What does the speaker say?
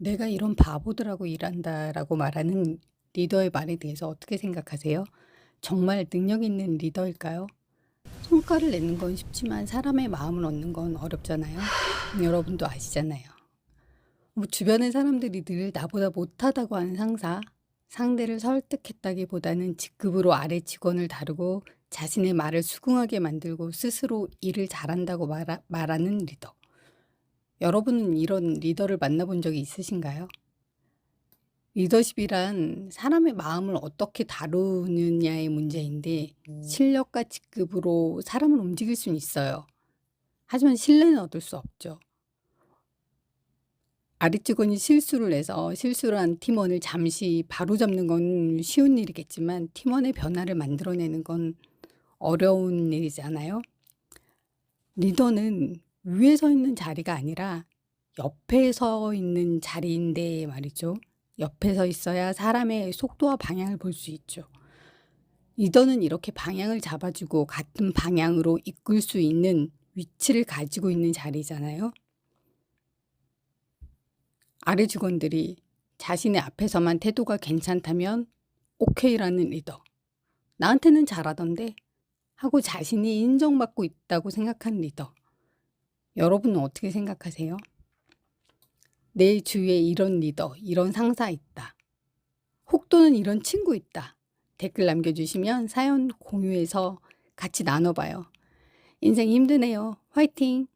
"내가 이런 바보들하고 일한다."라고 말하는 리더의 말에 대해서 어떻게 생각하세요? 정말 능력 있는 리더일까요? 성과를 내는 건 쉽지만 사람의 마음을 얻는 건 어렵잖아요. 여러분도 아시잖아요. 뭐 주변의 사람들이 늘 나보다 못하다고 하는 상사, 상대를 설득했다기보다는 직급으로 아래 직원을 다루고 자신의 말을 수긍하게 만들고 스스로 일을 잘한다고 말하 말하는 리더. 여러분은 이런 리더를 만나본 적이 있으신가요? 리더십이란 사람의 마음을 어떻게 다루느냐의 문제인데 실력과 직급으로 사람을 움직일 수는 있어요. 하지만 신뢰는 얻을 수 없죠. 아래 직원이 실수를 해서 실수를 한 팀원을 잠시 바로잡는 건 쉬운 일이겠지만 팀원의 변화를 만들어내는 건 어려운 일이잖아요. 리더는 위에 서 있는 자리가 아니라 옆에 서 있는 자리인데 말이죠. 옆에 서 있어야 사람의 속도와 방향을 볼 수 있죠. 리더는 이렇게 방향을 잡아 주고 같은 방향으로 이끌 수 있는 위치를 가지고 있는 자리잖아요. 아래 직원들이 자신의 앞에서만 태도가 괜찮다면 오케이라는 리더. '나한테는 잘하던데.' 하고 자신이 인정받고 있다고 생각하는 리더. 여러분은 어떻게 생각하세요? 내 주위에 이런 리더, 이런 상사 있다. 혹 또는 이런 친구 있다. 댓글 남겨주시면 사연 공유해서 같이 나눠봐요. 인생 힘드네요. 화이팅!